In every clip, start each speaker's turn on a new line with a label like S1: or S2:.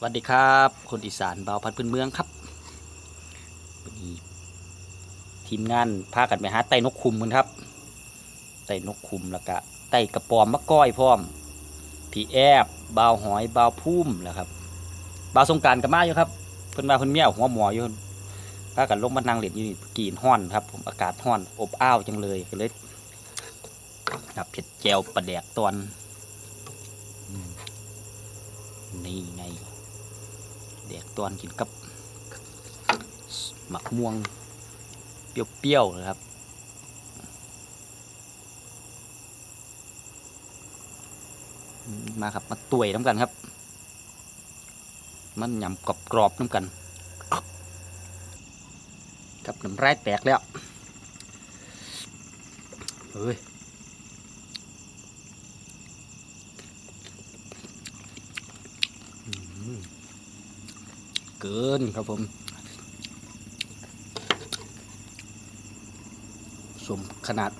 S1: สวัสดีครับ คนอีสานเบาพันพื้นเมืองครับวันนี้ทีมงานพากันไปหาไต่นกคุมกันครับไต่นกคุมแล้วก็ไต่กระปอมมะก้อยพร้อมผีแอบเบาหอยเบาพุ่มแล้วครับเบาสงการกับมาอยู่ครับเพิ่นมาเพิ่นเมี่ยหัวหมออยู่พากันลงมานั่งเล่นอยู่นี่กีนห้อนครับ ผมอากาศห้อนอบอ้าวจังเลยก็เลยครับเผ็ดแจวปลาแดกตอนนี่ไง แดกตอนกินกับหมักม่วง เปรี้ยวๆนะครับมาครับมาตุยน้ำกันครับ มันยำกรอบกรอบน้ำกันกับน้ำลายแตกแล้วเฮ้ยอืม เกินครับผมสมขนาด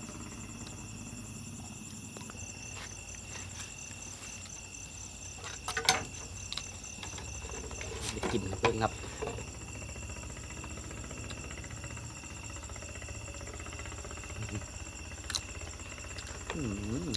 S1: กินเพิ่งครับ อืม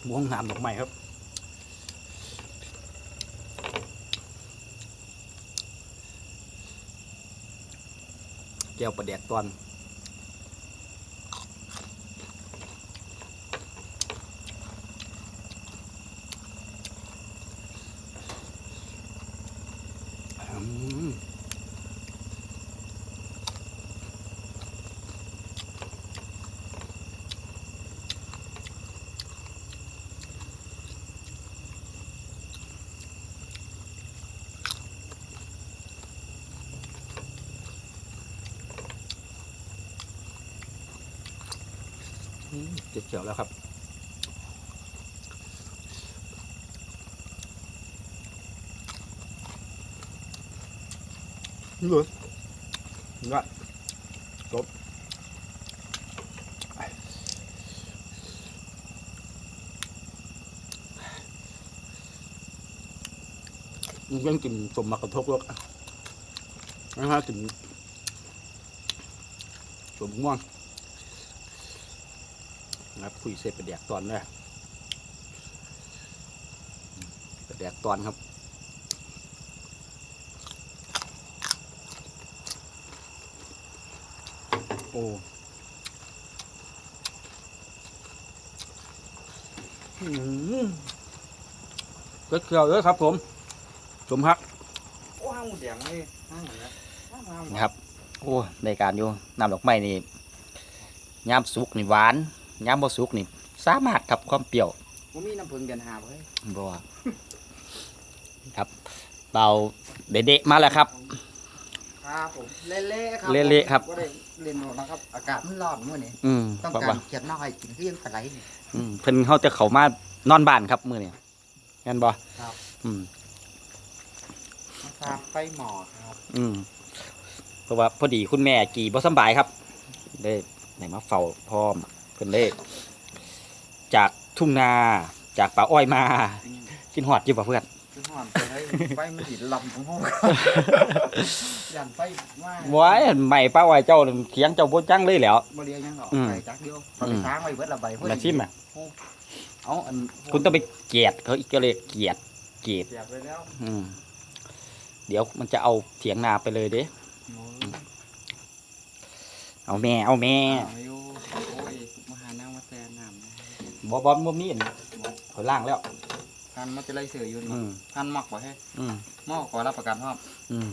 S1: ม่ วงงามดอกไม้ครับแก้วประเดกตอนอืมเจ็บเขี ยวแล้วครับ นี่เลยนี่ว่าจบมันยังกินสมมากระทบแล้วนะฮะกินสมม่วงนะ ครับคุยเสร็จไปแดกตอนเลยไปแดกตอนครับโอ้อืมก็เกลียวเยอะครับผม สมฮัก
S2: โอ้ห้างหมูแดงเลยห้างเหมือนกันห้างห้าง
S1: นะครับ โอ้ในการอยู่น้ำดอกไม้นี่ยามสุกนี่หวาน ยามบ่สุกนี่ สามารถทับความเปรี้ยว
S2: ผมมีน้ำผึ้งเดือนหาเฮ้ย
S1: บ่ว่าครับเบาเด็ดๆมาแล้วครับ
S2: ครับผมเละๆครับ
S1: เละๆครับ
S2: ก็ได้เล่นหมดนะครับ อากาศมันร้อนมื้อนี้
S1: อืม
S2: ต้อง
S1: ว่า
S2: การ
S1: ว่า
S2: เขียดน้อยกินเพียงปลาไหลนี่
S1: อืมเพิ่นเขาจะเข้ามานอนบ้านครับมื้อนี้งั้นบ่
S2: ครับ
S1: อืม
S2: มาทาไฟหมอครับ
S1: อืมเพราะว่าพอดีคุณแม่กี่บ่สำบายครับ ได้ไหนมาเฝ้าพร้อม เพิ่นได้จากทุ่งนาจากป่าอ้อยมากินหอดอยู่ป่ะเพื่อน
S2: คือหอนไปให้ไฟมันติดลำของห้องยันไฟว่า
S1: ว้ายใหม่ป้าอ้อยเจ้านั่นเขียงเจ้าบ่จังเลยแหล้ว
S2: บ่เรียงยังหรอก
S1: อืม
S2: ไปจักเดียวตอน
S1: อื
S2: ไป
S1: ม
S2: ค้างไว้เบิดละใบเพิ่น
S1: มาชิมอะ
S2: เอาอัน
S1: คุณต้องไปเกลียดเขาอีกก็เลยเกลียดเกลียด
S2: เสียบไปแล้ว
S1: อืมเดี๋ยวมันจะเอาเถียงนาไปเลยเด้
S2: โอ้ย
S1: เอาแม่เอาแม่
S2: เอาอยู่โอ้ยมาหาน้ำมาแซนน้ำนะ
S1: บ่บอมบ่มีอันเขาล่างแล้ว
S2: พันมาจะไล่เสืออยู่
S1: อื
S2: นี่
S1: ม
S2: พันมักบ่ให้
S1: อืม
S2: หม้อขอรับประกันครับ
S1: อืม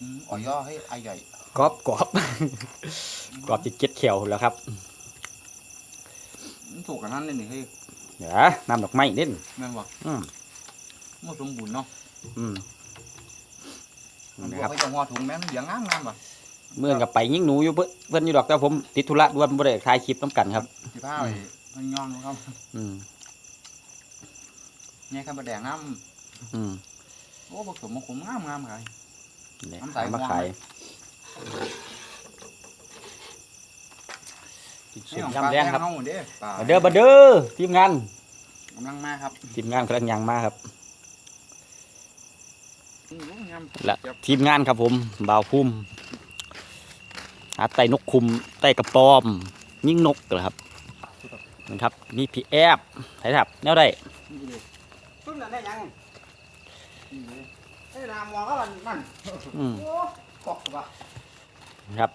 S2: อืมอ๋อย่อให้ไอใหญ่
S1: กรอบกรอบ กรอบจิตเจ็ดเขียวแล้วครับ
S2: มันถูกกันนั่นเลยนี่เฮ้ย
S1: เดี๋ยวน้ำดอกไม้เด่น
S2: แม่นบ่
S1: อืม
S2: หมดสมบูรณ์เนาะ
S1: อืม
S2: มัน
S1: นะ
S2: บ
S1: ค
S2: อ
S1: รั
S2: ก
S1: บ
S2: ให้จังหวะถุงแม่นเหลืองงามงามบ่
S1: เมื่อนกับไปยิ่งหนูอยู่เพิ่นเพิ่นอยู่ดอกแต่ผมติดธุระด่วนบ่ได้ถ่ายคลิปน้ำกันครับ
S2: สิผ้าไอ้ มันย้อนครับ
S1: อืม
S2: เนี่ยข้าวแดงน้
S1: อืมำ
S2: โอ้ผสมมะขมงามงามครับ
S1: นี่
S2: น้ำใส
S1: เอามา
S2: ม่วง
S1: ขาย
S2: ไหม
S1: กินส
S2: นี่
S1: ม
S2: ของ
S1: ยำแรงครับ
S2: ปลาแห้งเฮาเด้ปลา
S1: มาเด้อมาเด้อทีมงาน
S2: กำลังมาครับ
S1: ทีมงานกำลังยังมาครับ
S2: อื้องาม
S1: และ
S2: เจี๊ยบ
S1: ทีมงานครับผมบ่าวพุ่มหาไต่นกคุมไต่กระปอม ยิ่งนกเหรอครับ นะครับนี่พี่แอบไถ่ทับแนวได้
S2: นี่เลย
S3: ตุ้นน่ะได้ยัง
S2: นี่เลย
S3: ไอ้นามมองก็มันมัน
S1: อืม
S3: โอ้กอกว่ะ
S1: ครับ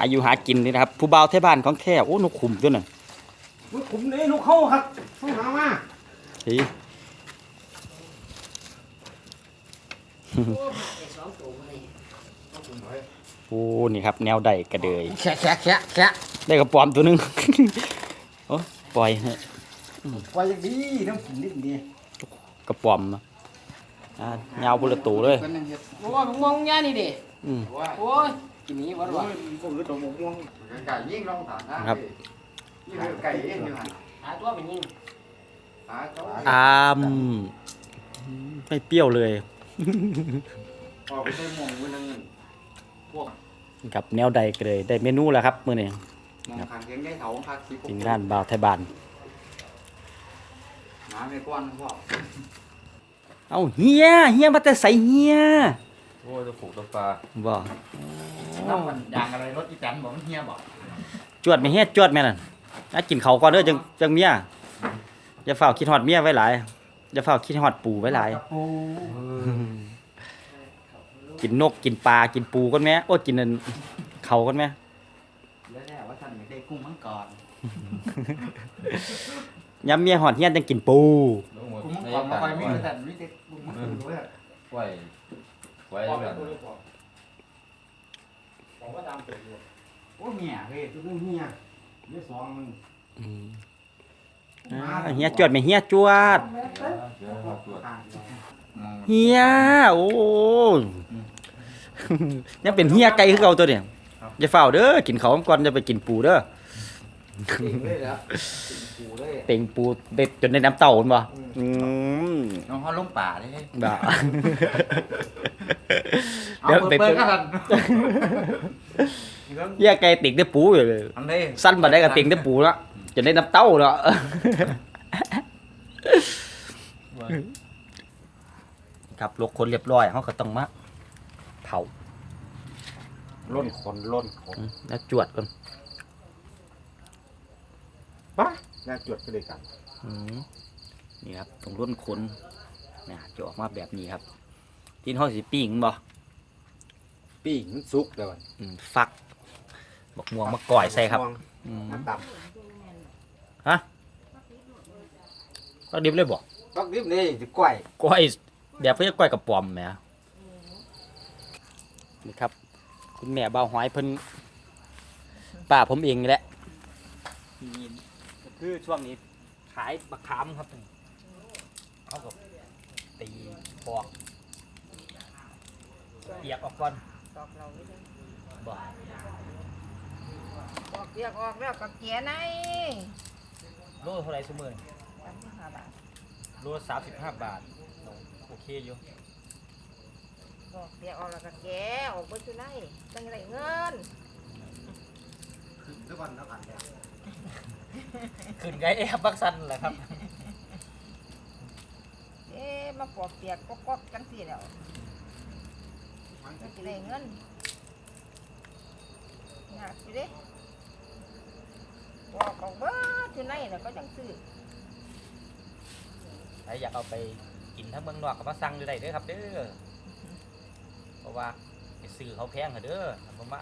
S1: อายุหากินนี่นะครับ ผู้บ่าวไทยบ้านของแท้โอ้นกคุมตัวนั้น
S3: ลูกขุมนี่ลูกเข้าครับเข้าหามา
S1: เฮ้ยโอ้นี่ครับ แนวได้กระเดย
S3: แฉะแฉะแฉะแฉะ
S1: ได้กระปอมตัวหนึง โอ้ปล่อยฮะ
S3: ไว้อย่างดีน้ำกินนิดดี
S1: กระปอมนะอ่ายาวบุรตูเลย
S2: เป็นยังเฮ็ด
S4: โอ้ยมึงมองย่านี่ดิ
S1: อืม
S2: ว่า
S4: โอ้ยกินนี้วัด
S2: โอ้
S4: วะ
S2: ยผมรู้ตัวหมกม่วงไก่ยิ่งลองถามนะครับนี่คือไก่เองอยู่หัน
S4: หาตัวเป็นยิง
S2: หาเจ้า
S1: อามไม่เปรี้ยวเลย
S2: พอไปใช้หมองมือนึงพวก
S1: กับแนวใดก็เลยได้เมนูแล้วครับมื้อนี้
S2: ห มองขังเลี้ยงได้เถาพักสี
S1: ทีมงานบ่าวไทยบ้าน
S2: หมาไม่ก้อนพ่อ
S1: เอ้าเฮียเฮียมาแต่ใส่เฮีย
S5: โอ้ยจะผูกตัวปลา
S1: บ่
S2: น้ำมันยางอะไรรถอีแตนบอกมันเฮียบอก
S1: จวดไหม่เฮียจวดแม่นั่นนะกินเขาวก่อนเด้อจังจังเมียอย่าเฝ้าคิดฮอดเมียไว้หลายอย่าเฝ้าคิดฮอดปูไว้หลาย
S3: โอ้
S1: กินนกกินปลากินปูก่อนแม่โอ้ยกินนั่นเขาก่อนแม่
S2: แล้วแน่ว่าท่านอยา กได้กุ้งมังกร
S1: ยามเมียฮอดเฮียนจังกินปู
S5: ลงหมด
S2: กุ้งมัง
S5: ใน
S2: กรมา
S5: อากา
S2: คอ
S5: ศ
S2: ยมีแต่ท่านมีแต่กุ้งมังกรด้วย
S5: ไว้ไว้แบบ
S3: บอกว่าตามตัวอยู่
S2: โอ้เมียเฮ้ย
S3: ตัวนึงเฮียเดี๋ยวสองมัน
S1: อ่าเฮียจวดไหม่เฮียจวด
S5: เดี๋ยวเราตรวจ
S3: ขาด
S2: มอง
S1: เฮียโอ้ยยังเป็นเฮียไก่คือเก่าตัวเนี่ยอย่าเฝ้าเด้อกินเขาวก่อนจะไปกินปูเด้อ
S3: เลยแล้วปูเลย
S1: เต็งปูเด็ดจนในน้ำเต่าเห็นบ่อืม
S2: น้องเขาลงป่าได้
S1: บ้า
S2: เอา
S1: เดี๋ยว
S2: เปิด
S1: ไป
S2: เปิดก็ทัน
S1: เฮียไก่ติ่งได้ปูอยู่เลย
S2: ทำได้
S1: สั้นมาได้กับติ่งได้ปูแล้วจนได้น้ำเต้าแล้วครับลกคนเรียบร้อยเขาก็ต้องมาเผา
S3: ล้นคนล้นคน
S1: อืมแล้วจวดก่อน
S3: ปะน่าจวดไปเลยกัน
S1: อืมนี่ครับตรงร่นคนนะจะออกมาแบบนี้ครับที่ห้องสิปิ้งบ่
S3: ปีกมันสุกเดี๋ยวมัน
S1: อืมฟักบักม่วงมะก่อยใส่ครับอืม
S3: มันต่
S1: ก็ดิบเลยบ่ำ
S3: ปักดิบนี่จะก้อย
S1: ก้อยแบบเพื่อก้อยกับปอมแหมนี่ครับ คุณแม่เบาหอยเพิ่นป้าผมเองนี่แหละนี่ก็ คือช่วงนี้ขายมะขามครับเอากับตีปอกเปียกออกก่อน
S4: ตอกเราไม่ได้
S1: บ่
S4: ตอกเรียกออกแล้วกับเกียร์ไหน
S1: โลเท่าไหร่สมือ
S4: สามสิบห้าบาท
S1: โลสามสิบห้าบาท โอเคอยู่
S4: ตอกเรียกออกแล้วกับแกะออกไปที่ไหนตั้งไรเงิน
S3: แล้วก่อนแล้วกันเนี่ย
S1: ขึ้นไงแอบบักซันแหละครับ
S4: เอ๊ะมาปอกเปียกก็ก๊อกกันสิแล้วมันจะได้เงินยากสิเด้ปอกออกเบิดที่ไหนแล้วก็จังซื้อ
S1: ใครอยากเอาไปกินทั้งเมืองนอกก็มาสั่งได้เด้อครับเด้อ เพราะว่าไปซื้อเขาแพงเหรอเด้อผมว่า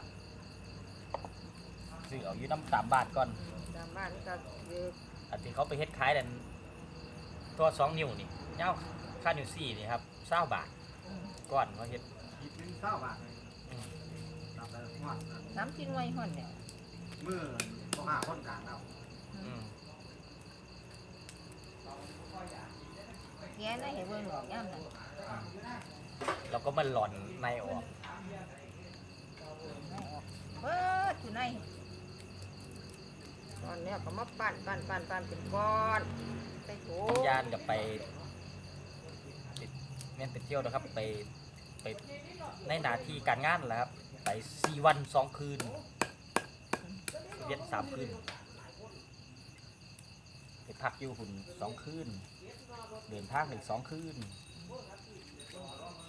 S1: ซื้อเอาอยู่น้ำตามบาทก่อน
S4: ตามบ้านก็คือ
S1: อันที่เขาไปเฮ็ดขายนั่นตัวสองนิ้วนี่เงาค่านิ้วสี่นี่ครับเศร้าบาทก่อนเขาเฮ็ด
S3: อีกหนึ่งเศร้าบาทเลยตามไปทอด
S4: น้ำจิ้มไว้ห่อนเนี่ย
S3: มือก็ห้าคนกลางเอา
S1: อืม
S4: แกะได้เห็นเบิ่งหรอกย่ำนั่น
S1: แล้วก็มันหล่อนในออก
S4: ไม่ออกเบิดอยู่ใน ตอนนี้ก็มาปั่นปั่นปั่นปั่นเป็นก้อนใส่ถุง
S1: ยานกับไปแม่นไปเที่ยวนะครับไปไปในหนาที่การงานแหละครับ ไปสี่วันสองคืนเวียนสามคืนไปพักอยู่หุ่นสองคืนเดินทางอีกสองคืน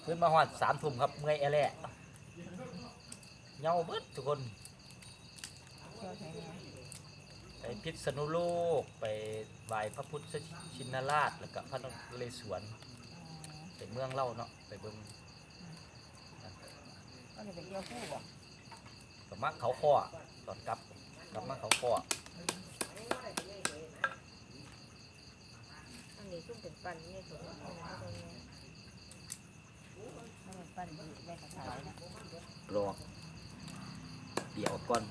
S1: ขึ้นมาหอดสามทุ่มครับเมื่อยแอแหละเหงาเบิดทุกคน พิษณุโลก ไปไหว้พระพุทธชินราช แล้วก็พระนเรศวรไปเมืองเล่าเนาะไปเบิ่ง
S4: ก็เลยไปเที่ยวผู้บ่
S1: กับมาเขาข้อตอนกลับกลับมาเขาข้อ
S4: อันนี้ซุ่มเป็นปั่นนี่ถูกไหมไม่ได้เนี่ยไม่ได้ปั่นดีแม่กระถายนะ
S1: รอเดี๋ยวก่อน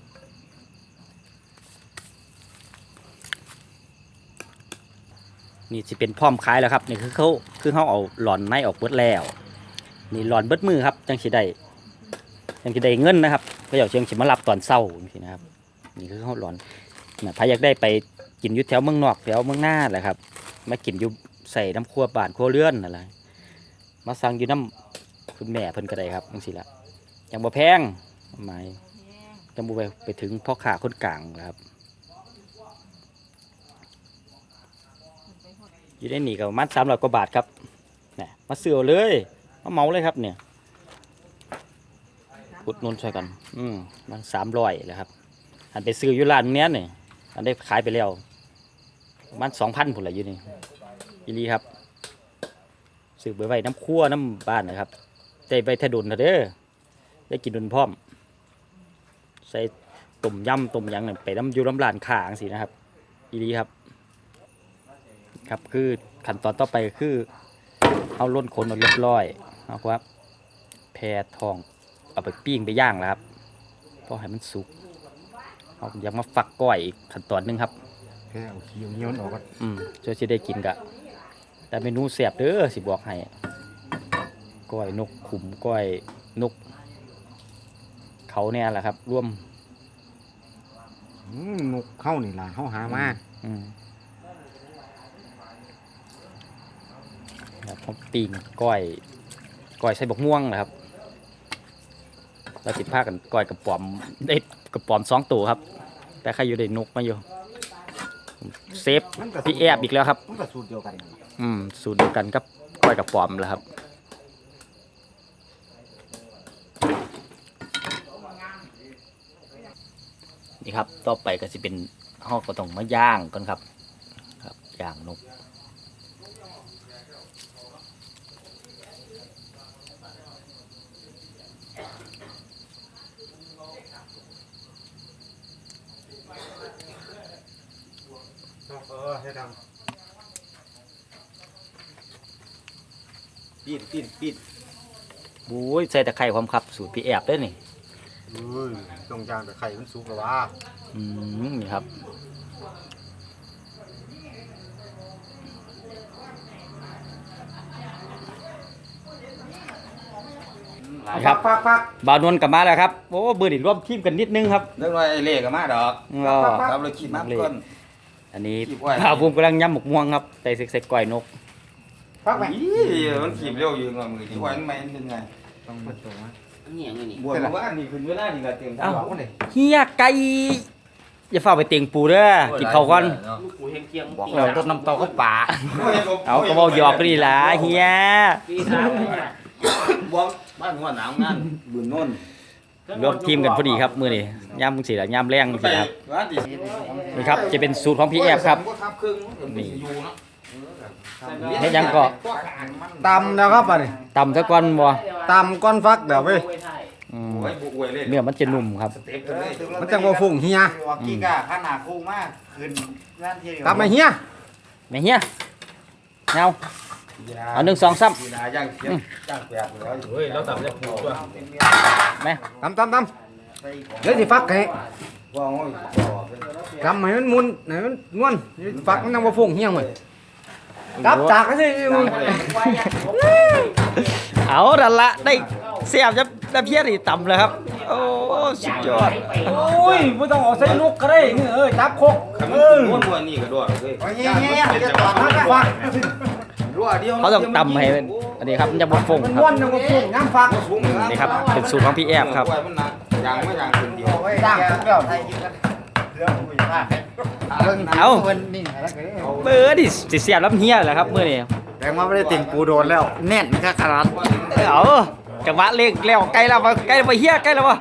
S1: นี่สิเป็นพร้อมขายแล้วครับนี่คือเขาคือเขาเอาหลอนไม้ออกเบิดแล้ว นี่หลอนเบิดมือครับจังสิได้จังสิได้เงินนะครับก็อยากเชียงสิมารับตอนเศร้าจังซี่นะครับ นี่คือเขาหลอนนะพายอยากได้ไปกินยุทแถวเมืองนอกแถวเมืองหน้าแหละครับมากินยู่ใส่น้ำครัวบานครัวเรือนอะไรมาสั่งอยู่น้ำคุณแม่เพิ่นก็ได้ครับจังสิละยังบ่แพงหมาย
S4: แห้ง
S1: จังบ่ไปไปถึงพ่อค้าคนกลางนะครับ
S4: มัน ไปหด
S1: อยู่ในนี่ก็ประมาณสามร้อยกว่าบาทครับเนี่ยมาซื้อเลยมาเมาเลยครับเนี่ยอุดนุนช่วยกัน อืมมันสามร้อยแหละครับอันไปซื้ออยู่ร้านเนี้ยเนี่ยอันได้ขายไปแล้วมันสองพันผุนละอยู่นี่อีหลีครับซื้อไปไว้น้ำคั่วน้ำบ้านนะครับได้ไปถดนนะเด้อได้กินดุนพร้อม ใส่ต้มยำต้มยังเนี่ยไปน้ำยูน้ำร้านขางสินะครับอีหลีครับ ครับคือขั้นตอนต่อไปก็คือเอาล้นขนมาเรียบร้อยเอาครับแพรทองเอาไปปิ้งไปย่างแล้วครับพอให้มันสุกเอายังมาฝักก้อยอีกขั้นตอนหนึงครับ
S3: แค่เอาเขียวเงี้ยวออกก็
S1: อืมจะจะได้กินกะแต่เมนูเสียบเด้อสิบอกให้ก้อยนกขุมก้อยนก เขาเนี่ยแหละครับ ร่วม
S3: อืมนกเข้านี่ล่ะเขาหามา
S1: อืม ครับผมปีงก้อยก้อยใส่บกม่วงนะครับเราติดผ้ากันก้อยกับปอมได้กับปอมสองตัวครับ แต่ใครอยู่ได้นกมาอยู่เซฟพี่แอบอีกแล้วครับ
S3: มันก็สูตรเดียวกัน
S1: อืมสูตรเดียวกันกับก้อยกับปอมแหล้วครับนี่ครับ ต่อไปก็จะเป็นห้องก็ต้องมาย่างก่อนครับ ครับย่างนก
S3: เออให้ทำ ปีดปีดปีด
S1: บู๊ยใส่ตะไคร้ความครับสูตรพี่แอบด้วยนี่
S3: เอ้ยต้องย่างแต่ไข่มันสุกแล้ววะ
S1: อืมนี่ครับครับ
S3: ฟักฟัก
S1: บ่าวนวลกลับมาแล้วครับโอ้เบอร์ดิร่วมทีมกันนิดนึงครับ
S5: เรื่องว่าไอ้เล่ก็มาดอก
S1: ก็
S5: ครับเราคิดมาก่อน
S1: อันนี้
S5: ขีบไว้
S1: บ่าวภูมิกำลังย่ำหมกม่วงครับใส่ใส่ก้อยนก
S3: ฟักไป
S5: อีมันขีบเร็วอยู่เงามือที่ไว้มันไม่เป็นไง
S3: ต้องมาตัวนะ
S5: บวชมาว่านี่คือเวลานี่ก็เตรียม
S1: เอ้า
S3: บอกว่าเลย
S1: เฮียไก่อย่าฝ้าไปเตียงปูเด้อกินข้าวก่อน
S6: ลูกปูเฮงเกียง
S1: เออรดน้ำเตาเข้าป่าเอาก็เว้าหยอกก็ดีล่ะเฮีย
S6: ปีสามเลยเนี่ย
S5: บวมบ้านหัวหนาวงานบุญโน่น
S1: รวมทีมกันพอดีครับมื้อนี้ย่ำสิล่ะย่ำแรงสิครับ
S5: ว่าดิ
S1: นี่ครับจะเป็นสูตรของพี่แอบครับ
S5: ทับครึ่งนี่อยู่ เนาะ
S1: เฮ็ดหยังก็
S3: ตำแล้วครับอันนี้
S1: ตำซะก่อนบ่
S3: ตำก้อนฟักเดี๋ยวเว้ย
S1: อืม
S5: โอ้ยบุกเวยเลย
S1: เนื้อมันจะนุ่มครับ
S5: เต็มเลย
S3: มันจังบ่ฟุ้งเฮีย
S2: กี่กะขนาดคู่มากคืนร้านเที่ยว
S3: ตำไอ้เฮีย
S1: แม่เฮียเอาเอาหนึ่งสองสาม
S5: กีฬาย่างเขียนย่างแปดแล้ว
S6: เฮ้ยเราต่ำจะปูตัว
S1: แม่
S3: ตำตำตำเดี๋ยวสิฟักให้
S5: ว่าโอ้ย
S3: ทำให้มันมุนให้มันนวลฟักมันยังบ่ฟุ้งเฮียเหมือน กลับจากกันสิมึง
S1: เอาดันละได้เสียบจะได้เพี้ยนี่ต่ำเลยครับ โอ้สุดยอด
S3: โอ้ยไม่ต้องเอาใส่นกก็ได้นี่เอ้ยจับคก
S5: ขัน
S3: เออ
S5: ม้วนม้วนนี่ก็ด้วยเลย
S2: โอ้ยเงี้ยเงี้ยจะต่อทั้งวัน
S5: รั่วเดียว
S1: เขาต้องตำให้มัน
S5: โอ้
S1: อันนี้ครับมันจะบ่ฟง
S3: มัน
S1: ครั
S3: ม้วน
S1: บ
S3: ยังบ่ฟุ้งน้ำฟัก
S5: สูงนะ
S1: นี่ครับเป็นสูตรของพี่แอบครับ
S5: มันหนักยางไม่ยางคนเดียว
S2: เอาไว้จ้างทุกแล้วไทยกินกันเรื่องคุยมาก
S3: เบิ่ง
S1: เอ้า
S2: เพิ่นนี่แล้วก็เอา
S1: เบอร์ดิสิเสียบลำเฮียแหละครับมื้อนี้
S2: แรงว่าไม่ได้ติ่งปูโดนแล้ว แน่นค่าขนาด
S1: เอาจังหวะเล็กแล้วใกล้แล้วบ่ใกล้แล้วบ่เฮียใกล้แล้วบ่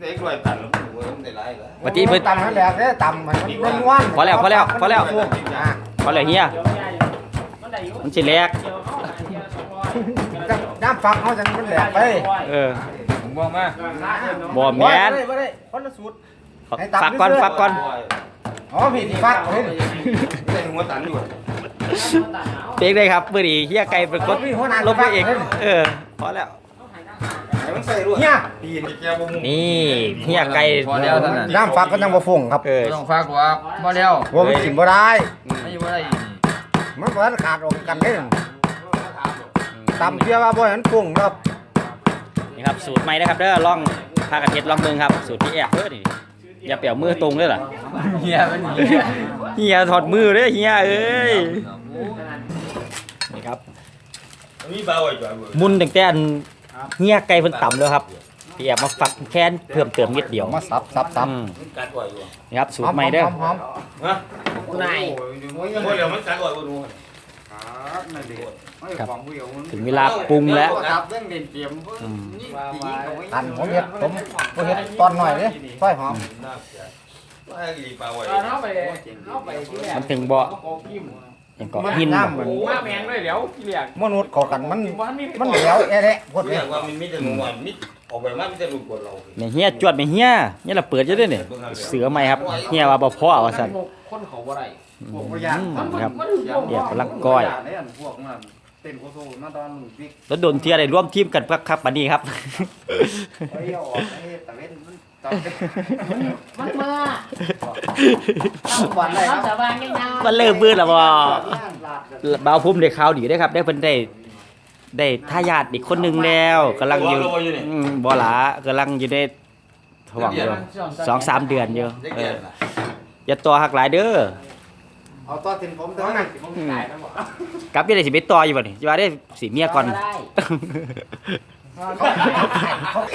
S5: เด็กด้วยตันแล้วมันได้ไรแล้ว
S1: ปกติเพิ่น
S3: ตำให้แหลกเด้อตำให้มันม้วน
S1: พอแล้วพอแล้วพอแล้ว
S3: อะ
S1: พอแล้วเฮียมันสิแลก
S3: น้ำฟักเขาจังมันแหลกไป
S1: เออ
S6: ผมบอกมา
S1: บ่แม่น
S3: บ่ได้บ่ได้คนละสูตร ให้ตำ
S1: ฝากก่อน
S3: เรื่อยๆ
S1: ฝากก่อน
S3: อ๋อพี่สิฟักเฮ้ย
S5: ได้ถึงหัวตันอยู่
S1: เป๊กได้ครับมื้อนี้เฮียไก่เป็นคนลบไปเองเออพอแล้ว
S5: ไอ้มันใส่ด้วย
S3: เนี่ย
S5: ปีนแกบ่มุง
S1: นี่เฮียไก่
S6: พอแล้วเท่านั้น
S3: น้ำฟักก็ยังบ่ฟุ้งครับ
S1: เออ
S6: ต้องฝากว่าพอแล้ว
S3: ว่ามันกินบ่ได้
S6: ไม่อยู่ว่าได้
S3: มันบ่ทันขาดออกกันเด้อตำเพียว่าบ่ให้มันฟุ้งครับ
S1: นี่ครับสูตรใหม่นะครับเด้อลองพากันเฮ็ดลองเบิ่งครับสูตรพี่แอบเด้อนี่ อย่าเปี่ยวมือตรงเด้อล่ะ
S6: เฮียมันเฮีย
S1: เฮียถอดมือเด้อเฮียเอ้ยนี่ครับ
S5: มีเบาไว้จ้ะ
S1: มุนตั้งแต่อันเฮียไก่เพิ่นต่ำแล้วครับพี่แอบมาฟักแค่นเพิ่มเติมนิดเดียว
S3: มาสับสับสับ
S1: อืม
S5: กัดไว้อยู่
S1: นี่ครับสูตรใหม่เด้อ
S3: หอม
S5: ฮะนายโอ้ยเดี๋ยวมันกัดไว้บ่ดู
S2: ครับนั่นเด็กไม่ของผู้เดียวมัน
S1: ถึงเวลาปรุงแล้ว
S2: ครับเรื่องเล่นเกมนี่ยิงเอาไว้
S3: ๆอันผมเฮ็ดผมผมเฮ็ดตอนหน่อยเด้ซอยหอม
S5: ไอ้อีปลาไว้
S6: เข้าไปเข้าไปที่แรก
S1: มันถึงบ่
S6: โกกิม
S1: ยังเกาะหิน
S3: น้ำเหมือน
S6: โอ้มาแมงด้วยเดี๋ยวที่เรียก
S3: มนุษย์เข้ากันมันมันเหลวแอะๆพด
S5: เรี
S3: เลย
S5: ยกว่ามันมีแต่หนูมันมีออกไปมามีแต่ลูกกดเรา
S1: แม่เฮียจวดแม่เฮียนี่ล่ะเปิดอยู่เด้อนี่เสือใหม่ครับเฮียว่าบ่พอว่าซั่น
S6: คนเขาบ่ได้
S2: พวกพยาน
S1: อืมครับเดี๋ยวกำลังก้อย
S2: พวกนั้นเต้นโคโซมาตอนหนุ่มบิ๊ก
S1: แล้วโดนเที่ยได้ร่วมทีมกันครับครับบัดนี้ครับ
S2: เฮ้ยเอาออกไอ้ตะเวนมันตอนเป็น
S7: มันเมื่อ
S2: ตั้งวันเลยค
S7: เรา
S2: รับ
S7: จะวางยังไง
S1: มันเริ่มมืดแล้วบ่
S2: ลาด
S1: บ่าวพุ่มได้ข่าวดีได้อครับ ได้เพิ่นได้ได้ทายาทอีกคนหนึงแล้วกำลังอยู่อืมบ่หลากำลังอยู่ในท้องอยู่สองสามเดือนอยู่
S5: ได้
S1: เอ
S5: เกีย
S1: อ
S5: รตินะ
S1: อย่าตัวหักหลายเด้อ
S2: เอาตัวเต็นผมเท่านั้น
S1: อืมกลับยังได้สิไปต่ออยู่บ่นี่สิว่าได้สิเมียก่อน
S7: ได้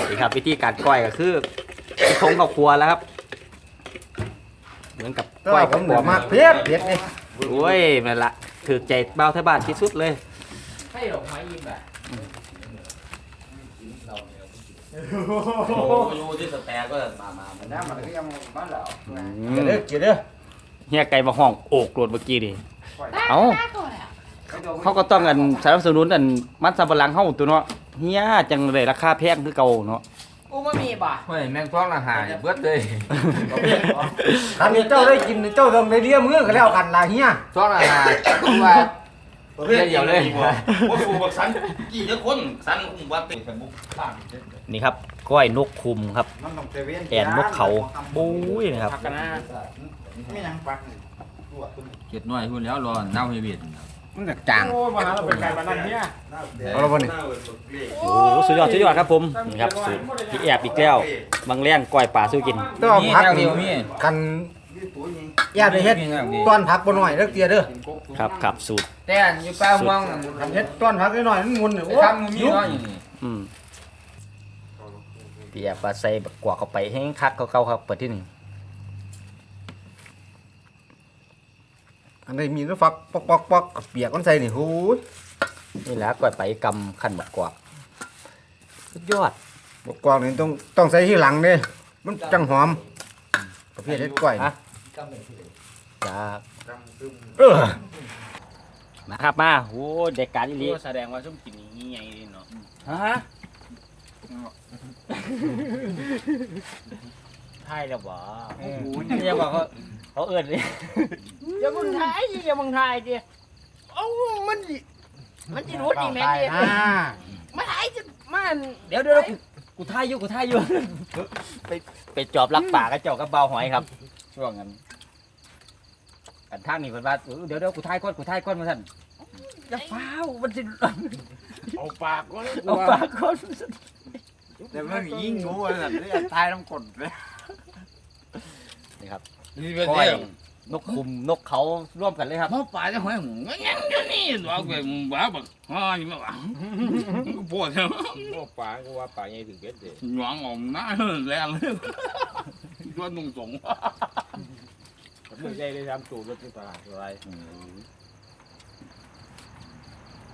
S1: นี่ครับวิธีการก้อยก็คือทงกับครัวแล้วครับ เหมือนกับ
S3: แต่
S1: ก้อ
S3: ว่ายผม
S1: กั
S3: บ่
S1: บ
S3: มากเผ็ดเผ็ดนี่
S1: โอ้ยนั่นละถือใจเบาไทยบ้านที่สุดเลย
S6: ให้ดอกไม้ยิ้มแบบ
S5: โอ้ยที่สแตกก็มามามัน
S2: น้ำมันก็ยังมาแล้ว
S1: อื
S3: เดี๋ยว
S1: ม
S3: เด้อเดี๋ยวเด้อ
S1: เฮียไก่มาห้องโอกโกรธเมื่อกี้ดิเอ้า
S7: ได้ก่อนอะ
S1: เขาก็ต้องอันสนับสนุนอันมันสำปะหลังเฮาตัวเนาะเฮียจังเลยราคาแพงคือเก่าเนาะ
S7: กูไม่มีบ่ะ
S6: เฮ้ยแมงท้องละหายเบิดเลย
S3: คันนี้เจ้าได้กินเจ้าต้องได้เลี้ยมือก็แล้วกันล่ะเฮีย
S6: ท้องละหายเพราะว่า
S5: ประเภทเดียวเลยว่าสูบักสันกี่จะคนสันคุมวัดติดกันบุกข้าง
S1: นี่ครับ ก้อยนกคุมครับ
S2: มันต้องเซเว่น
S1: แอนนกเขาปุ้ยนะครับ
S6: พักกันนะ
S2: ไม่ยังปัก
S6: เก็ดน้อยพูดแล้วรอเน่าให้เบียด
S3: มันจะจาง
S6: โอ้มาเราเป็นไก่บ้านนั่นเนี่ย
S3: เอาละบ่นี่
S1: โอ้โหสุดยอดสุดยอดครับผมนี่ครับสูตรพี่แอบอีกแล้วบางแรงก้อยป่าสู้กิน
S3: แต่ว่าผัก
S6: เดี
S3: นี่
S6: ยวมี
S3: กันแย่ได้เฮ็ดต้อนผักบ่น้อยเด้อเตี้ยเด้อ
S1: ครับครับสูตร
S6: แต่อยู่ป้าม่วง
S3: คันเฮ็ดต้อนผักน้อยๆมันมุนนี่
S6: ไอ้
S3: โอ้
S6: ทำมีน้อยอยู่นี่
S1: อืมพี่แอบว่าใส่บักกวากเข้าไปให้คักเก่าๆครับเปิดที่นี่
S3: อันนี้มีน้ำฟักปอกๆๆเปียกมันใส่นี่โอ้ย
S1: นี่แหละก้อยไปกำขั้นบักกวากสุดยอด
S3: บกกวางนี่ต้องต้องใส่ที่หลังเด้มันจังหอมประเภทเฮ็ดก้อยนี่
S1: จ้า
S3: เออ
S1: นะครับมาโอ้เด็กการอีหลี
S6: แสดงว่าชุ่มกินนี้ไงเนาะ
S1: ฮะใช่แล้วบ่โอ้โหนี่ยังบอกเขา เขาเอิ้นเลย
S7: อย่ามึงถ่ายดิอย่ามึงถ่ายดิเอ้ามันดิมันจะรู้ดิแม่ดิ
S3: อ่า
S7: มาถ่ายจะมัน
S1: เดี๋ยวเดี๋ยวกูกูท่ายอยู่กูท่ายอยู่ไปไปจอบลักป่ากระเจอกกับเบาหอยครับ ช่วงนั้นกันทางนี้เพิ่นว่าเออเดี๋ยวเดี๋ยวกูท่ายก้อนกูท่ายก้อนมาสั่นอย่าฟ้าวมันสิ
S6: เอาปากก็
S1: เอาปากก้อน
S2: แต่ไม่มียิงงูอะไรนั่นเลยตายน้ำกดเลย
S1: นี่ครับ
S6: นี่เป็น
S1: ก้อย
S6: เรื่อง
S1: นกคุมนกเขาร่วมกันเลยครับ
S5: หมอปลาจะหอยหงยังอยู่นี่ว่าไปบ้าบักฮอยมาว่าปวดเนาะ
S6: โอ้ปลากูว่าปลาใหญ่ถึงเบ็ดเด้
S5: หยวงอมหน้าแรงเลยย้อนนุ่งสง
S6: มือใหญ่เลยทำตูดรถที่ตลาดอะไร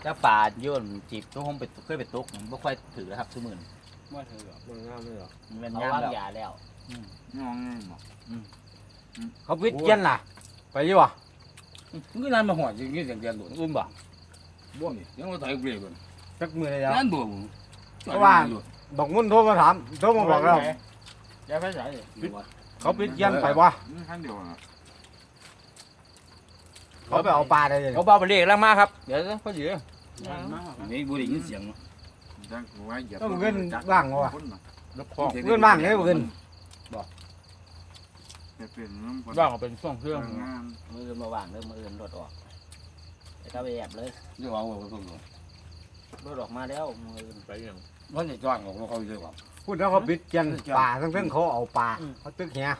S1: ถ้าป่าโยนจีบทุกห้องไปเคยไปตุกมันไม่ค่อยถือครับทุกมื่น
S6: ว่าเธอมันงามเลยเหรอ
S1: มันเป็น
S7: เอา
S1: ยาม
S7: วาง
S1: แล้ว
S7: ยาแล้ว
S5: งองบอก
S3: เขาปิดเกียนล่ะ ไปอยู่วะ
S5: นี่นั่นมาหัวจริงๆอย่างเดียวหลุดอุ้มบ่บ่นี่ยังว่าไทยเกลียดกัน
S3: จักมือเลยแล้ว
S5: นั่นบ่
S3: บอกมุ่นโทรมาถามโทรมาบอกเรา
S7: ยาไปใส่
S3: เขาปิดเกียนไปวะ
S5: ท่านเดียวนะ
S3: เขาไปเอาปลาได้เลย
S1: เขาเบาไปเรียกแล้วมาครับ เดี๋ยวพอดี
S5: นี่บุรียินเสียงจังว่าอย่า
S3: ต้องเงินว่างวะ
S5: แล้วพ่อ
S3: เงินว่างเลยเงิน
S5: จะเป็นน้ำ
S1: ว่างเป็นช่วงเครื่อง
S5: งาน
S7: มือมาวางเริ่มมืออื่นรถออกไปก็ไปแอบเลย
S5: เดี๋ยวเอาไว้ตรงนี้
S7: รถออกมาแล้วมืออื่น
S6: ไปยัง
S5: มันจะจ้างของเขาเยอะกว่า
S3: พูดแล้วเขาปิดเกียนปลาทั้งทั้งเขาเอาปลาเขาตึกเหี้ย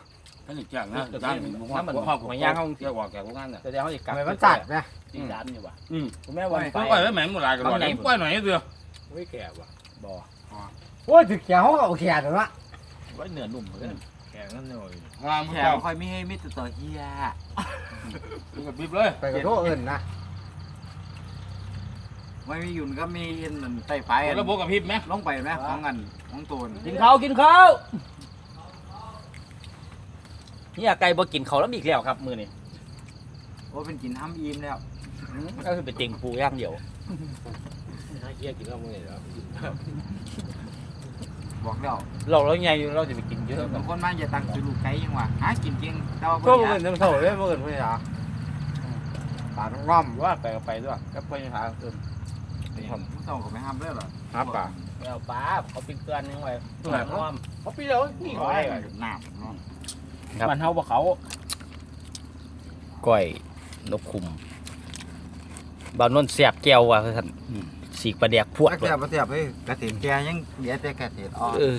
S5: ท่านจ้างนะจ้างมันว่ามันว่าของย่างเขาเกี่ยวกับแกพวกนั้นน่ะ
S1: แสดงว่าอีกกลับ
S3: ทำไมมันตัดนะ
S7: ตีสามอยู่ว่ะ
S5: อืม
S7: คุณแม่วันไป
S5: ปล่อยไว้แม่งหลายกันหน่อยปล่อยหน่อยเดียว
S6: ไม่แก่ว่ะ
S3: โอ้ยถึกแขวเขาก็เอาแขนแล้วละ
S1: ไว้เหนือหนุ่มเลย
S6: แข็ งนั่นหน่อย
S5: งานมึง
S7: แถ
S5: เจ้าว
S7: คอยมีให้มิตรต่อเฮีย
S5: มึงกับบิ๊บเลย
S3: ไปกับโทษเอิญนะ
S2: ไม่มีหยุ่นก็มีเห็นนั่นไต่ไฟอัน
S5: แล้วพวกกับบิ๊บไหม
S2: ลงไปไหมของอันของตูน
S1: กินข้าวกินข้าวเนี่ยไก่บ่กินเขาวแล้วมีอีกแล้วครับ มือนี่
S2: โอ้เป็นกินห้ำอิ่มแล้ว
S1: ก็คือเป็นเต็งปูย่างเดียว
S6: น่าเกลียดกินข้าวมึงเลยเหรอ
S2: บอกแล้ว
S1: เราแล้วไงเราจะไปกินเยอะ
S2: บางคนมาอย่าตังจุลูกไก่ยังวะหากินเก่งแต่ว่า
S3: โทษ
S2: บ่
S3: เอิญทั้งโทษเลยเอิญไม่ใช่ปลาต้องง่อม
S1: ว่าไปก็ไปด้วยก็ไปหาเอิม
S2: ผมส่งเขาไปห้ามเลยเหรอ
S6: ครับป่า
S7: ไปเอาปลาเขาปิดเตือนยังไงตัวน้อม
S6: เขาปีแล้วนี่
S2: โอ้
S6: เขา
S2: ย
S6: ได้
S2: น้ำเนาะ
S7: มันเฮาบ่เขา
S1: ก้อยนกคุมบานนนเสียบแก้วว่ะคือท่าน อืมสีกประเดียกพวด
S2: กระเทียบกระเทียบเฮ้ยกระเทียมแกยังเหลือแต่กระเทียมอ่อน
S1: เออ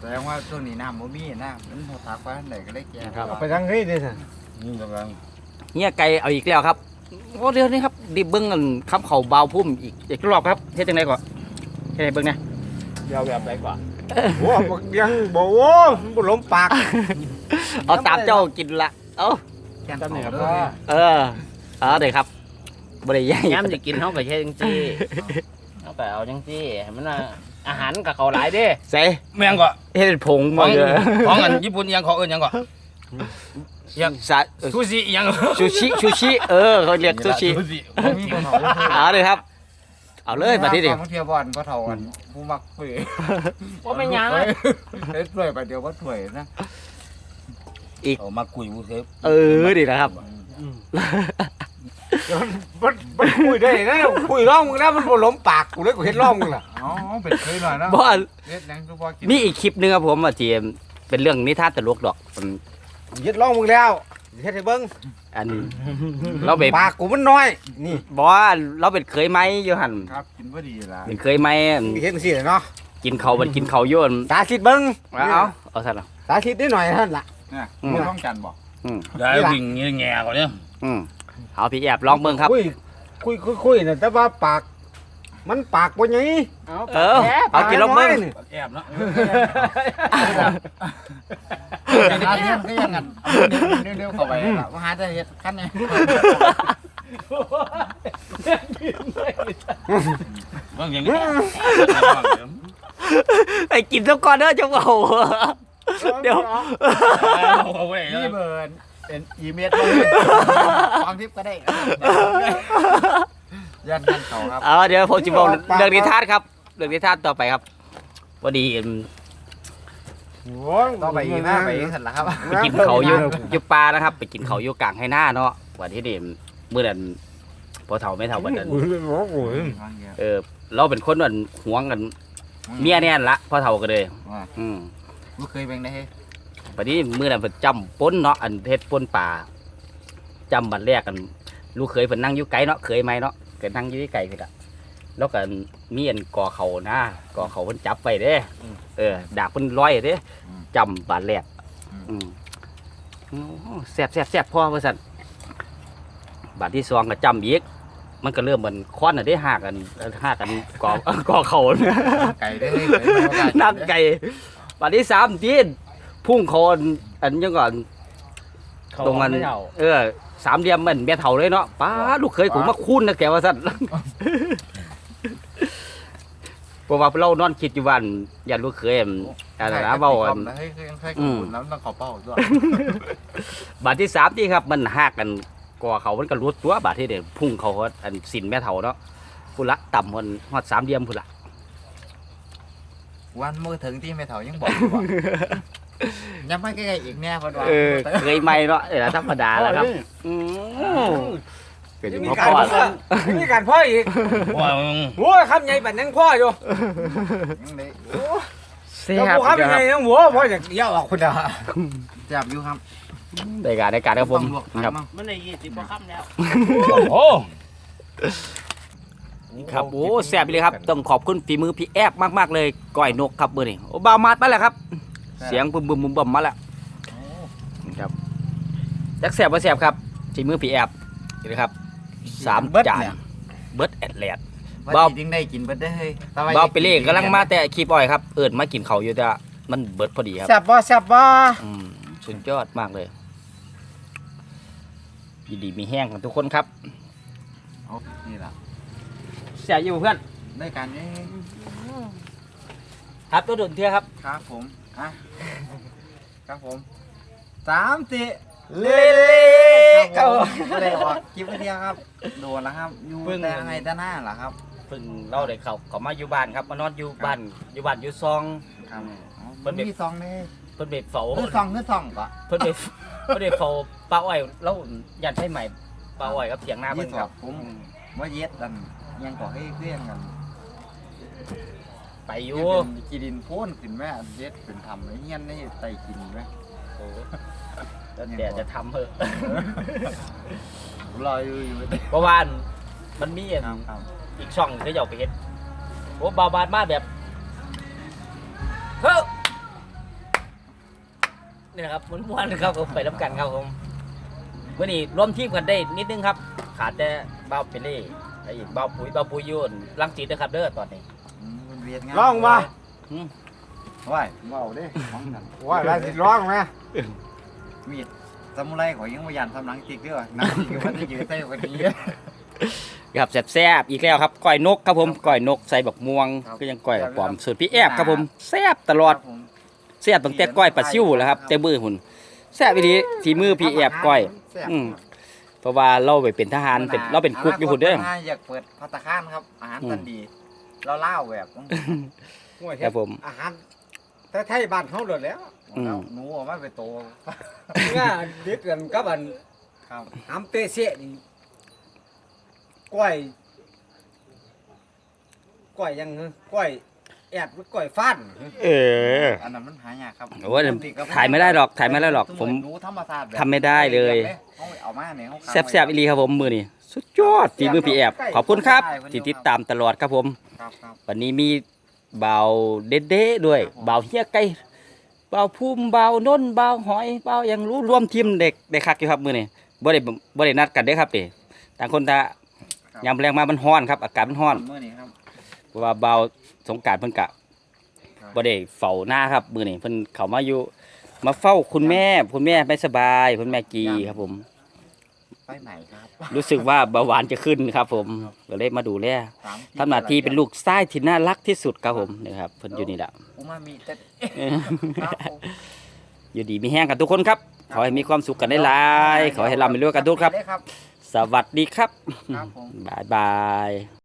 S2: แสดงว่าช่วงนี้น้ำบ่มีน้ำมันพอตากไปไหนก็ได้แก
S1: ครับ
S3: ไปทางนี้ดิสิ
S5: นี่กำลัง
S1: เนี่ยไก่เอาอีกแล้วครับโอ้เดี๋ยวนี้ครับดิเบิ้งกันคำเขาเบาพุ่มอีกอีกรอบครับเฮ็ดจังไดก่อนเฮ็ดให้เบิ้งนะ
S6: เดี๋ยวแบบไรกว่า
S3: โอ้บอกยังบอกโอ้บุล้มปาก
S1: เอาตามเจ้ากินละเอา
S2: แกน
S6: จำเนี่ยครับ
S2: ต่อ
S1: เออเอาเดี๋ยวครับ บ่ได้ใหญ่
S7: ย้ำจะกินเฮาก็ใช่จังซี่เฮาก็เอาจังซี่ให้มันอาหารกับเขาหลายเด้
S1: ใส่
S5: แม่งก็
S1: เฮ็ดเป็นผง
S5: ข
S1: มา
S5: อง
S1: เลย
S5: ของอันญี่ปุ่นยังเขาเอิ้นยังก็
S1: ยังซาเออ
S5: ซูชิยัง
S1: ซูชิซูชิเออเขาเรียกซูชิ
S5: ซูชิ
S2: บ่มีบ่เท่า
S1: เอาเลยครับ เอาเลยมาที่เดียว
S2: บางเทียบอนบ่เท่ากันผู้มักเปื่อย
S7: ว่าเป็นหยัง
S2: เฮ้ยเฮ็ดเปื่อยไปเดียวบ่ถ้วยนะ
S5: เอามาคุยกูเทป
S1: เออดีนะครับ
S3: มันมันคุยได้นะคุยร่องมึงแล้วมันบุล้มปากกูเลยกูเห็นร่องมึงล่ะ
S2: อ๋อเป็นเคยหน่อยนะ
S1: บ่
S2: เฮ็ดหยังคือบ่กิน
S1: มีอีกคลิปหนึงครับผมว่าที่เป็นเรื่องนิทานตลกดอกมัน
S3: เห็นร่องมึงแล้วเฮ็ดให้เบิ้ง
S1: อันเราแบบ
S3: ปากกูมันน้อย นี่
S1: บอกว่าเราเป็นเคยไหมอยู่หัน
S2: ครับกินบ่ดีล่ะ
S1: เป็นเคยไหม
S3: เห็นสิเนาะ
S1: กินเขาวมันกินเขาวโยน
S3: สาธิตเบิ้ง
S1: เอาเอาซะเนาะ
S3: สาธิตนิดหน่อยท่านล่ะ
S2: เนี่ย
S1: อืม
S2: บ่ต้องกันบ่
S1: อืม
S5: ได้วิ่งเงี้ยแง่ก่อนเนี่ย
S1: อืม เอาพี่แอบลองเบิ่งครับ
S3: คุยคุยคุยคุยน่ะแต่ว่าปาก มันปากบ่ใหญ่
S1: เออ เอากินลองเบิ่ง
S5: แอบเนาะ
S2: อย่างนั้นเนี่ยก็ยังงั้นเร็วๆเข้าไปล่ะว่าหาได้เฮ็ดคันนี้
S5: บางอย่างนี้
S1: ไอ้กินซะก่อนเด้อเจ้าเบาเดี๋ยว
S5: เอาไว้
S2: นี่เบิร์น เป็นอีเมลเลยฟังทิปก็ได้ยันกันเขาครับ
S1: เอาเดี๋ยวผมจะบอกเรื่องนิทานครับเรื่องนิทานต่อไปครับพอดี
S2: ต่อไปอีกนะไปอีกเสร็จแล้วครับ
S1: ไปกินเขาวอยู่อยู่ปลานะครับ ไปกินเขาวอยู่กลางให้หน้าเนาะวันที่นี่เมื่อนั้นพอเฒ่าไม่เฒ่าวันนั้นเออเราเป็นคนวันหวงกัน เมียเนี่ยละพอเฒ่าก็เลยอืม
S2: กูเคยเป็นได้ เฮ้
S1: วันนี้มื้อนั้นเพิ่นจำปนเนาะอันเฮ็ดปนป่าจำบัดแรกกันลูกเคยเพิ่นนั่งอยู่ไกลเนาะเคยไหมเนาะเคยนั่งอยู่ไกลพี่ละแล้วก็มีอันก่อเขานะก่อเขาเพิ่นจับไปเด้เออดาบเพิ่นร้อยเด้จำบาดแรกอืมโอ้แซ่บแซ่บแซ่บพ่อว่าซั่นบาทที่สองก็จำอีกมันก็เริ่มเหมือนควันอะได้หากันหากันก่อก่อเขาเนี่ย
S2: ไก่ได้อ
S1: นักไก่บาทที่สามทีน พุ่งโคนอันยังก่อนตรงมันเออสามเหลี่ยมมันเมียเท่าเลยเนาะป้าลูกเคยกูมาคุ้นนะแกว่าสั่นเพราะว่าเรานอนคิดอยู่วันอย่าลูกเคยอั่นอะไรนะเบาอัน
S2: เฮ้ยเคยเคย
S1: อืม
S2: ขุนน้ำต้องขอเป้าด้วย
S1: บาทที่สามที่ครับ มันหักกันก่อเขามันก็รุดตัวบาทที่เด็พุ่งเขาอันสินแม่เท่าเนาะพุ่นละต่ำมันฮอดสามเหลี่ยมพุ่นละ
S2: วันมือถึงที่ไม่เท่ายังบอกอยู่ว่า ยังไม่ใกล้ๆอีกแน่พอดว่า
S1: เออเคยไม่เนาะเออธรรมดาแล้วครับอืมเกิด
S3: มี
S1: มา
S3: การ
S1: ก่อน
S3: พ่อมีการพ่ออีก
S5: ว่า
S3: โอ้ยคำใหญ่แบบนั้นพ่ออยู่
S2: ยังได้
S1: เสีย
S3: แล้ว
S1: บ
S3: กูคำใหญ่ทั้งหัวพ่อจะเยอะออกคนเดียว
S2: แซ่บอยู่ครับ
S1: ในการในการครับผม
S2: ต้องลวก
S1: ครับ
S2: มั้ง
S7: มันได้ยี่สิบกว่าคำแล้ว
S5: โอ้
S1: ครับโอ้แซ่บเลยครับ ต้องขอบคุณฝีมือพี่แอบมากๆเลยก้อยนกครับเบอร์นี่โอ้บาวมาดมาแล้วครับ เสียงบึมบึมบึมบึมมาแล้วครับจักแซ่บว่าแซ่บครับฝีมือพี่แอบนี่ครับสามจานเบิร์ดแอดแลด
S2: ว่า
S1: เบา
S2: สิจึงได้กินเบิดได้อเฮ้ยแต่ว่
S1: บาวไปเล่กำลังมาแต่คีบอ้อยครับเอิดมากินเขาวอยู่แต่มันเบิร์ดพอดีครับ
S3: แซ่บบ่แซ่บบ่
S1: อืมสุดยอดมากเลยยินดีมีแห้งกันทุกคนครับ
S2: เอานี่ล่ะ
S1: แซ่บอยู่เพื่อน
S2: ได้การนี้
S1: ครับตัวดุนเทียครับ
S2: ครับผม อะครับผมสามสี่
S1: เล่เล่
S2: ครับผมไม่ได้ออกคลิปเดียวครับ โดนแล้วครับอยู่
S1: เพิ่ง
S2: แต่ไงแต่หน้าเหรอครับ
S1: เพิ่งเล่าได้เขาเขามาอยู่บ้านครับมานอนอยู่บ้านอยู่บ้านอยู่ซอง
S2: ครับ
S1: เพิ่นเด็ก
S2: มีซองเลย
S1: เพิ่นไปเฝ้า
S2: เนื้อซองเนื้อซองก็
S1: เพิ่นไปเพิ่นไปเฝ้าป้าอ้อยแล้วยันใช่ไหมป้าอ้อยครับเถียงหน้า
S2: ยี่
S1: เพิ่น
S2: ส
S1: ค
S2: อ
S1: รั
S2: บบผมว่าเย็ดกันยังก่อให้เพื่อนกัน
S1: ไปอ
S2: อยู่
S1: ยู่
S2: กีดินโพ้นขึ้นแม่เย็ดเป็นทำไอ้เงี้ยนี่ไตกินไหม
S1: โอ้แล้วแต่จะทำเถอะ
S2: รออยู่อยู่
S1: เพราะว่ามันมีอัน
S2: ครับครับ
S1: อีกช่องที่จะเอาไปเฮ็ดโอ้บาบาดมาแบบเฮ้อนี่นะครับม้วนๆครับผมไปรับกันครับผมวันนี้รวมทีมกันได้นิดนึงครับ ขาดแต่เบ้าเปเล่ไอ้เบ้าปุ๋ยเบ้าปุ๋ยอยุ่นลังสีนะครับเด้อตอนนี้
S2: อืมมัน เวียนงาน
S3: ร้องว่า
S2: ว่ายเบาเด้ของกัน
S3: ว่าอะไรสิร้องไหม
S2: มีดซามูไรขอยยังไม่ยันทำหนังจิกด้วยหนังจิกมันจะยืดเต้กว่านี้
S1: ครับแซ่บๆอีกแล้วครับก้อยนกครับผมก้อยนกใส่บักม่วง
S2: ครับ
S1: ก็ยังก้อยปลอมสูตรพี่แอบครับผมแซ่บตลอด
S2: ครับผม
S1: แซ่บตั้งแต่ก้อยปลาซิ่วแล้วครับแต่มือหุ่นแซ่บอีหลีฝีมือพี่แอบก้อย
S2: แซ่บ
S1: อืมเพราะว่าเราไปเป็นทหารเป็นเราเป็นกุ๊กอยู่หุ่นเด้อา
S2: อยากเปิดพัตตาคารครับอาหารสันดี เราเล่าแบบ
S1: ครับผม
S3: อาหารแต่ไทยบ้านเขาหมดแล้ว
S1: อืม
S2: หนูออกมาไปโต
S3: ง่ายยึดกันกับอัน
S2: ครับ
S3: หามเตะเสียนี่ก้อยก้อยยังไงก้อยแอดหรือก้อยฟัน
S1: เออ
S2: อันนั้นมันหายากครับ
S1: โอ้ยถ่ายไม่ได้หรอกถ่ายไม่ได้หรอกผม
S2: หนูธรรมศาสตร์แบบ
S1: ทำไม่ได้เลย
S2: เขาเอามาเนี่ยเขา
S1: แซ่บๆอีหลีครับผมมือนี่ สุดยอดฝีมือพี่แอบขอบคุณครับที่ติดตามตลอดครับผม
S2: ครับครับ
S1: วันนี้มีเบาเด็ดๆด้วยเบาเฮียไก่เบาภูมิเบาน้นเบาหอยเบาอย่างรู้รวมทีมเด็กได้คักอยู่ครับมือนี่บ่ได้บ่ได้นัดกันเด้อครับเด้ต่างคนต่างยามแรงมามันร้อนครับ อากาศมันร้อน
S2: เมื่อนี้ครับ
S1: เพราะว่าเบาสงกรารเพิ่นกะ
S2: ครับ
S1: บ่ได้เฝ้าหน้าครับมื้อนี้เพิ่นเข้ามาอยู่ มาเฝ้าคุณแม่ คุณแม่ไม่สบาย คุณแม่กีครับผม
S2: ไปไหนครับ
S1: รู้สึกว่าเบาหวานจะขึ้นครับ ผมก็เลยมาดูแล
S2: สาม
S1: ทำหน้าที่เป็นลูกชายที่น่ารักที่สุดครับผมนะครับเพิ่นอยู่นี่แหละ
S2: อูมามีแต่
S1: เออ
S2: ครับผม
S1: อยู่ดีมีแห้งกันทุกคนครับ ขอให้มีความสุขกันได้หลายๆขอให้ร่ำให้รวยกันทุกครับ
S2: ได้ครับ
S1: สวัสดีครับ
S2: ครับผม
S1: บายบาย